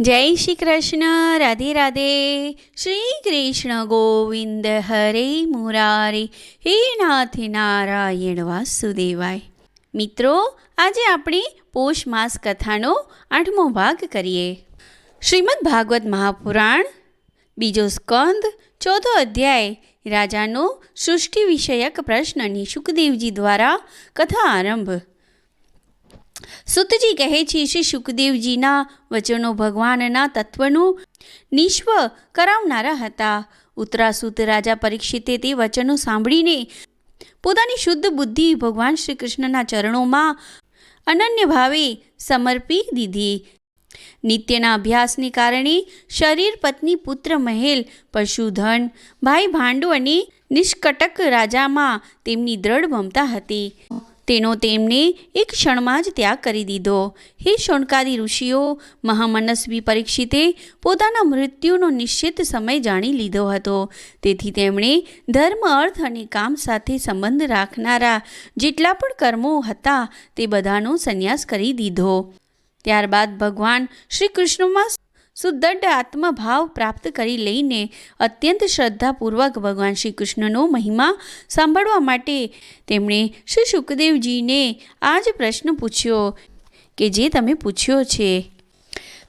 જય શ્રી કૃષ્ણ, રાધે રાધે. શ્રી કૃષ્ણ ગોવિંદ હરે મુરારી. હે નાથ નારાયણ વાસુદેવાય. મિત્રો, આજે આપણે પોષ માસ કથાનો આઠમો ભાગ કરીએ. શ્રીમદ ભાગવત મહાપુરાણ, બીજો સ્કંદ, ચોથો અધ્યાય, રાજાનો સૃષ્ટિ વિષયક પ્રશ્નની શુકદેવજી દ્વારા કથા આરંભ. સુતજી કહે છે, શ્રી શુકદેવજીના વચનો ભગવાનના તત્વનું નિશ્વ કરાવનારા હતા. ઉત્તરાસુત રાજા પરીક્ષિતે તે વચનો સાંભળીને પોતાની શુદ્ધ બુદ્ધિ ભગવાન શ્રી કૃષ્ણના ચરણોમાં અનન્ય ભાવે સમર્પી દીધી. નિત્યના અભ્યાસને કારણે શરીર, પત્ની, પુત્ર, મહેલ, પશુધન ભાઈ ભાંડુ અને નિષ્કટક રાજામાં તેમની દ્રઢ મમતા હતી. તેનો તેમને એક ક્ષણમાં જ ત્યાગ કરી દીધો. હે શોણકાદી ઋષિઓ, મહામનસ્વી પરીક્ષિતે પોતાના મૃત્યુનો નિશ્ચિત સમય જાણી લીધો હતો. તેથી તેમણે ધર્મ, અર્થ અને કામ સાથે સંબંધ રાખનારા જેટલા પણ કર્મો હતા તે બધાનો સંન્યાસ કરી દીધો. ત્યારબાદ ભગવાન શ્રી કૃષ્ણમાં સુદૃઢ આત્મભાવ પ્રાપ્ત કરી લઈને અત્યંત શ્રદ્ધાપૂર્વક ભગવાન શ્રી કૃષ્ણનો મહિમા સાંભળવા માટે તેમણે શ્રી સુખદેવજીને આ જ પ્રશ્ન પૂછ્યો કે જે તમે પૂછ્યો છે.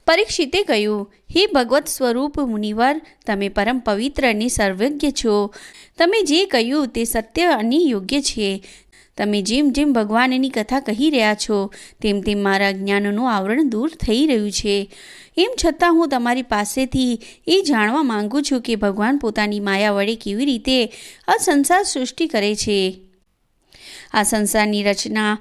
પરીક્ષિતે કહ્યું, હે ભગવત સ્વરૂપ મુનિવર, તમે પરમ પવિત્ર અને સર્વજ્ઞ છો. તમે જે કહ્યું તે સત્ય અને યોગ્ય છે. તમે જેમ જેમ ભગવાનની કથા કહી રહ્યા છો, તેમ તેમ મારા જ્ઞાનનું આવરણ દૂર થઈ રહ્યું છે. એમ છતાં હું તમારી પાસેથી એ જાણવા માંગુ છું કે ભગવાન પોતાની માયા વડે કેવી રીતે આ સંસાર સૃષ્ટિ કરે છે. આ સંસારની રચના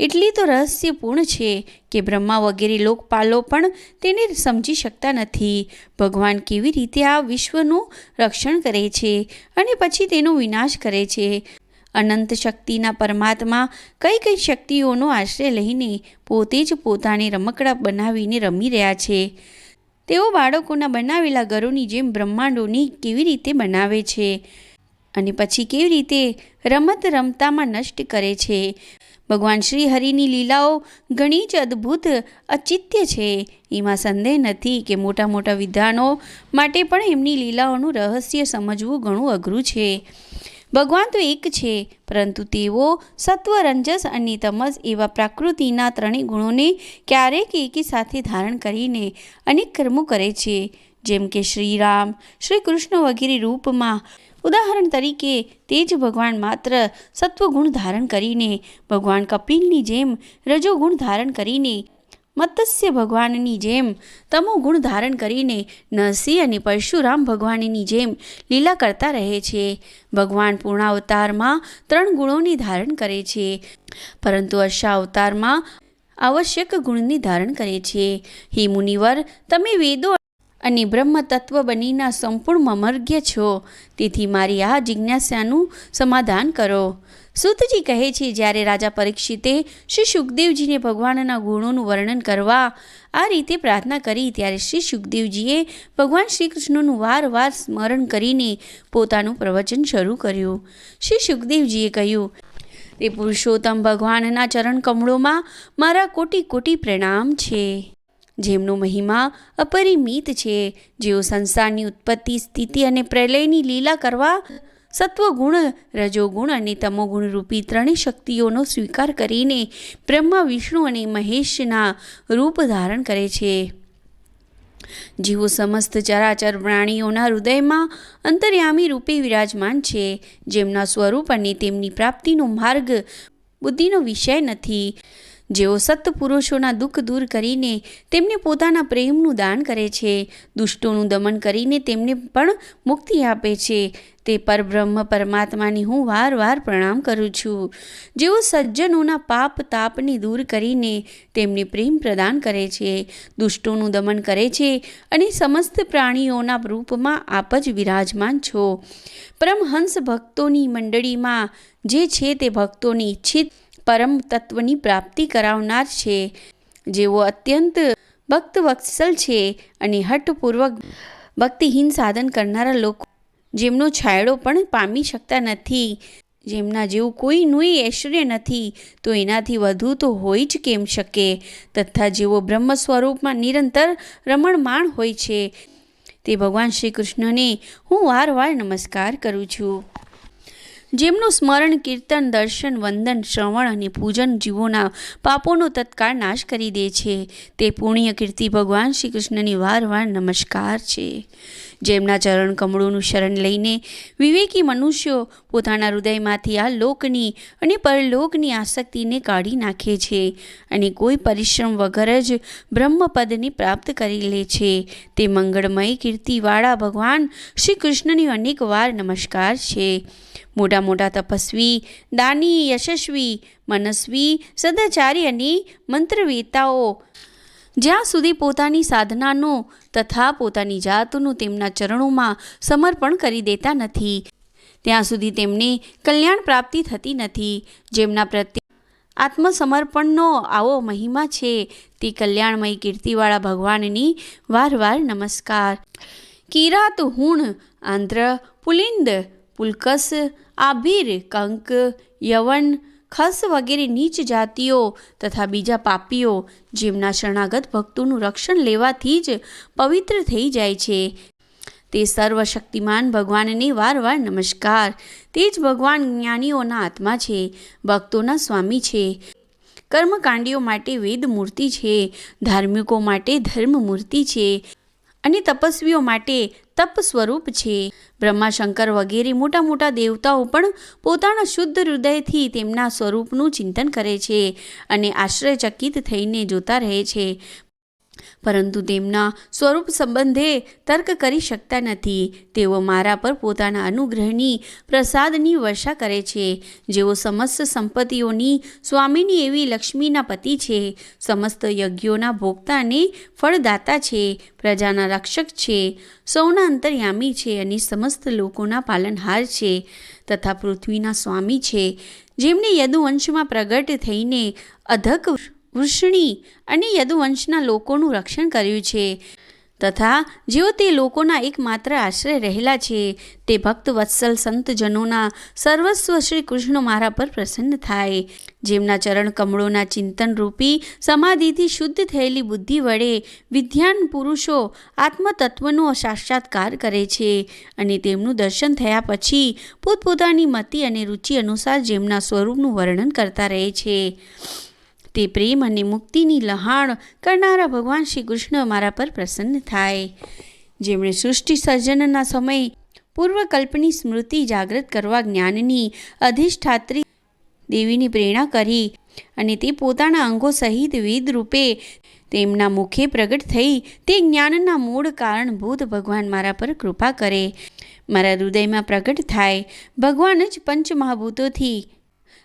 એટલી તો રહસ્યપૂર્ણ છે કે બ્રહ્મા વગેરે લોકપાલો પણ તેને સમજી શકતા નથી. ભગવાન કેવી રીતે આ વિશ્વનું રક્ષણ કરે છે અને પછી તેનો વિનાશ કરે છે. અનંત શક્તિના પરમાત્મા કઈ કઈ શક્તિઓનો આશ્રય લઈને પોતે જ પોતાને રમકડા બનાવીને રમી રહ્યા છે. તેઓ બાળકોના બનાવેલા ઘરોની જેમ બ્રહ્માંડોની કેવી રીતે બનાવે છે અને પછી કેવી રીતે રમત રમતામાં નષ્ટ કરે છે? ભગવાન શ્રી હરિની લીલાઓ ઘણી જ અદ્ભુત અચિત્ય છે. એમાં સંદેહ નથી કે મોટા મોટા વિધાનો માટે પણ એમની લીલાઓનું રહસ્ય સમજવું ઘણું અઘરું છે. ભગવાન તો એક છે, પરંતુ તેઓ સત્વ રંજસ અને તમસ એવા પ્રકૃતિના ત્રણેય ગુણોને ક્યારેક એકી સાથે ધારણ કરીને અનેક કર્મો કરે છે. જેમ કે શ્રીરામ શ્રી કૃષ્ણ વગેરે રૂપમાં. ઉદાહરણ તરીકે, તે જ ભગવાન માત્ર સત્વગુણ ધારણ કરીને, ભગવાન કપિલની જેમ રજોગુણ ધારણ કરીને મત્સ્ય ભગવાનની જેમ. તમો ગુણ ધારણ કરીને નરસિંહ અને પરશુરામ ભગવાનની જેમ લીલા કરતા રહે છે. ભગવાન પૂર્ણાવતારમાં ત્રણ ગુણોની ધારણ કરે છે. પરંતુ અવતારમાં આવશ્યક ગુણની ધારણ કરે છે. હે મુનિવર, તમે વેદો અને બ્રહ્મ તત્વ બનીના સંપૂર્ણ મમર્ગ્ય છો. તેથી મારી આ જિજ્ઞાસાનું સમાધાન કરો. સુતજી કહે છે, જ્યારે રાજા પરીક્ષિતે શ્રી સુખદેવજીને ભગવાનના ગુણોનું વર્ણન કરવા આ રીતે પ્રાર્થના કરી, ત્યારે શ્રી સુખદેવજીએ ભગવાન શ્રી કૃષ્ણનું વારવાર સ્મરણ કરીને પોતાનું પ્રવચન શરૂ કર્યું. શ્રી સુખદેવજીએ કહ્યું, તે પુરુષોત્તમ ભગવાનના ચરણ કમળોમાં મારા કોટી કોટી પ્રણામ છે. જેમનો મહિમા અપરિમિત છે. જેઓ સંસારની ઉત્પત્તિ, સ્થિતિ અને પ્રલયની લીલા કરવા સત્વગુણ, રજોગુણ અને તમોગુણ રૂપી ત્રણેય શક્તિઓનો સ્વીકાર કરીને બ્રહ્મા, વિષ્ણુ અને મહેશના રૂપ ધારણ કરે છે. જીવો સમસ્ત ચરાચર પ્રાણીઓના હૃદયમાં અંતર્યામી રૂપે વિરાજમાન છે, જેમના સ્વરૂપ અને તેમની પ્રાપ્તિનો માર્ગ બુદ્ધિનો વિષય નથી. જેઓ સત્પુરુષોના દુઃખ દૂર કરીને તેમને પોતાના પ્રેમનું દાન કરે છે. દુષ્ટોનું દમન કરીને તેમને પણ મુક્તિ આપે છે. તે પરબ્રહ્મ પરમાત્માની હું વારવાર પ્રણામ કરું છું. જેઓ સજ્જનોના પાપ તાપને દૂર કરીને તેમને પ્રેમ પ્રદાન કરે છે. દુષ્ટોનું દમન કરે છે અને સમસ્ત પ્રાણીઓના રૂપમાં આપ જ વિરાજમાન છો. પરમહંસ ભક્તોની મંડળીમાં જે છે તે ભક્તોની ઈચ્છિત પરમ તત્વની પ્રાપ્તિ કરાવનાર છે. જેઓ અત્યંત ભક્ત વત્સલ છે અને હઠપૂર્વક ભક્તિહીન સાધન કરનારા લોકો. જેમનો છાયડો પણ પામી શકતા નથી. જેમના જેવું કોઈનું ઐશ્વર્ય નથી, તો એનાથી વધુ તો હોય જ કેમ શકે? તથા જેઓ બ્રહ્મ સ્વરૂપમાં નિરંતર રમણમાણ હોય છે. તે ભગવાન શ્રી કૃષ્ણને હું વારવાર નમસ્કાર કરું છું. જેમનું સ્મરણ, કીર્તન, દર્શન, વંદન, શ્રવણ અને પૂજન જીવોના પાપોનો તત્કાળ નાશ કરી દે છે. તે પુણ્ય કીર્તિ ભગવાન શ્રી કૃષ્ણની વારવાર નમસ્કાર છે. જેમના ચરણ કમળોનું શરણ લઈને વિવેકી મનુષ્યો પોતાના હૃદયમાંથી આ લોકની અને પરલોકની આસક્તિને કાઢી નાખે છે અને કોઈ પરિશ્રમ વગર જ બ્રહ્મપદને પ્રાપ્ત કરી લે છે. તે મંગળમય કીર્તિવાળા ભગવાન શ્રી કૃષ્ણની અનેક વાર નમસ્કાર છે. મોટા મોટા તપસ્વી, દાની યશસ્વી, મનસ્વી સદાચાર્યની મંત્રવેતાઓ જ્યાં સુધી પોતાની સાધનાનો તથા પોતાની જાતનું તેમના ચરણોમાં સમર્પણ કરી દેતા નથી, ત્યાં સુધી તેમને કલ્યાણ પ્રાપ્તિ થતી નથી, જેમના પ્રત્યે આત્મસમર્પણનો આવો મહિમા છે, તે કલ્યાણમય કીર્તિવાળા ભગવાનની વારવાર નમસ્કાર. કિરાત હુણ આંધ્ર પુલિંદ પુલકસ આભીર કંક યવન ખસ વગેરે નીચ જાતિઓ તથા બીજા પાપીઓ જેમના શરણાગત ભક્તોનું રક્ષણ લેવાથી જ પવિત્ર થઈ જાય છે તે સર્વશક્તિમાન ભગવાનને વારવાર નમસ્કાર તે જ ભગવાન જ્ઞાનીઓના આત્મા છે ભક્તોના સ્વામી છે કર્મકાંડીઓ માટે વેદ મૂર્તિ છે ધાર્મિકો માટે ધર્મ મૂર્તિ છે અને તપસ્વીઓ માટે તપ સ્વરૂપ છે. બ્રહ્માશંકર વગેરે મોટા મોટા દેવતાઓ પણ પોતાના શુદ્ધ હૃદયથી તેમના સ્વરૂપનું ચિંતન કરે છે અને આશ્ચર્યચકિત થઈને જોતા રહે છે. પરંતુ તેમના સ્વરૂપ સંબંધે તર્ક કરી શકતા નથી. તેઓ મારા પર પોતાના અનુગ્રહની પ્રસાદની વર્ષા કરે છે. જેઓ સમસ્ત સંપત્તિઓની સ્વામીની એવી લક્ષ્મીના પતિ છે. સમસ્ત યજ્ઞોના ભોગતા અને ફળદાતા છે. પ્રજાના રક્ષક છે. સૌના અંતર્યામી છે અને સમસ્ત લોકોના પાલનહાર છે તથા પૃથ્વીના સ્વામી છે. જેમને યદુવંશમાં પ્રગટ થઈને અધક વૃષણી અને યદુવંશના લોકોનું રક્ષણ કર્યું છે. તથા જેઓ તે લોકોના એકમાત્ર આશ્રય રહેલા છે, તે ભક્ત વત્સલ સંતજનોના સર્વસ્વ શ્રી કૃષ્ણ મારા પર પ્રસન્ન થાય. જેમના ચરણ કમળોના ચિંતન રૂપી સમાધિથી શુદ્ધ થયેલી બુદ્ધિ વડે વિદ્યાન પુરુષો આત્મતત્વનો સાક્ષાત્કાર કરે છે અને તેમનું દર્શન થયા પછી પોતપોતાની મતિ અને રુચિ અનુસાર જેમના સ્વરૂપનું વર્ણન કરતા રહે છે. તે પ્રેમ અને મુક્તિની લહાણ કરનારા ભગવાન શ્રી કૃષ્ણ મારા પર પ્રસન્ન થાય. જેમણે સૃષ્ટિ સર્જનના સમય પૂર્વકલ્પની સ્મૃતિ જાગૃત કરવા જ્ઞાનની અધિષ્ઠાત્રી દેવીની પ્રેરણા કરી અને તે પોતાના અંગો સહિત વેદ રૂપે તેમના મુખે પ્રગટ થઈ તે જ્ઞાનના મૂળ કારણભૂત ભગવાન મારા પર કૃપા કરે. મારા હૃદયમાં પ્રગટ થાય. ભગવાન જ પંચમહાભૂતોથી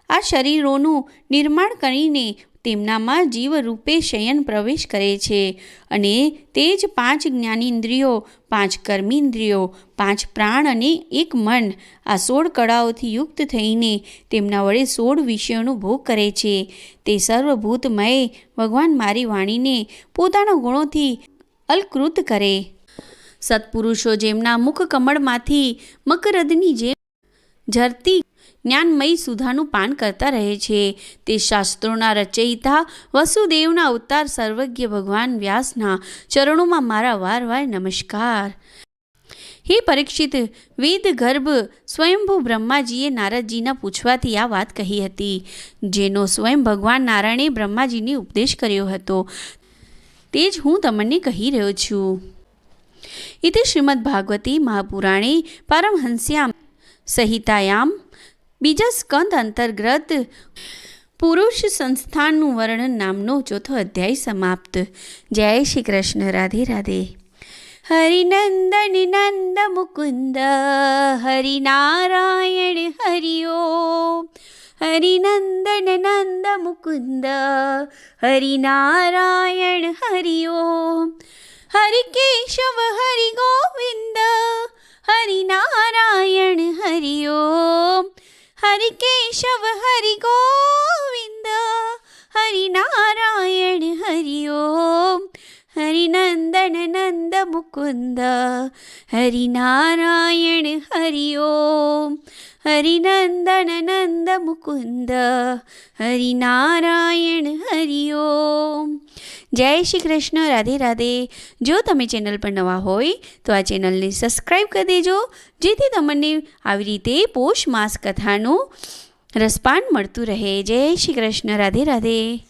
આ શરીરોનું નિર્માણ કરીને તેમનામાં જીવરૂપે શયન પ્રવેશ કરે છે અને તે જ પાંચ જ્ઞાનેન્દ્રિયો, પાંચ કર્મેન્દ્રિયો, પાંચ પ્રાણ અને એક મન આ સોળ કળાઓથી યુક્ત થઈને તેમના વડે સોળ વિષયોનો ભોગ કરે છે. તે સર્વભૂતમય ભગવાન મારી વાણીને પોતાના ગુણોથી અલકૃત કરે. સત્પુરુષો જેમના મુખ કમળમાંથી મકરદની જેમ ઝરતી જ્ઞાનમય સુધાનું પાન કરતા રહે છે. તે શાસ્ત્રોના રચયિતા વસુદેવના અવતાર સર્વજ્ઞ ભગવાન વ્યાસના ચરણોમાં મારા વારવાર નમસ્કાર. હે પરીક્ષિત, વેદ ગર્ભ સ્વયંભૂ બ્રહ્માજીએ નારદજીના પૂછવાથી આ વાત કહી હતી, જેનો સ્વયં ભગવાન નારાયણે બ્રહ્માજીને ઉપદેશ કર્યો હતો. તે જ હું તમને કહી રહ્યો છું. ઇતિ શ્રીમદ ભાગવતી મહાપુરાણે પારમહંસ્યામ સંહિતાયામ બીજા સ્કંદ અંતર્ગત પુરુષ સંસ્થાનનું વર્ણન નામનો ચોથો અધ્યાય સમાપ્ત. જય શ્રી કૃષ્ણ. રાધે રાધે. હરિનંદન નંદ મુકુંદ, હરિનારાયણ હરિઓ. હરિનંદન નંદ મુકુંદ, હરિનારાયણ હરિઓ. હરિ કેશવ હરિ ગોવિંદ હરિનારાયણ હરિ કેશવ હરિ ગોવિંદ હરિનારાયણ હરિ ઓમ હરિનંદન નંદ મુકુંદ હરિનારાયણ હરિ ઓમ હરિનંદન નંદ મુકુંદ હરિનારાયણ હરિ ઓમ જય શ્રી કૃષ્ણ રાધે રાધે જો તમે ચેનલ પર નવા હોય, તો આ ચેનલને સબસ્ક્રાઈબ કરી દેજો, જેથી તમને આવી રીતે પોષ માસ કથાનું રસપાન મળતું રહે. જય શ્રી કૃષ્ણ, રાધે રાધે.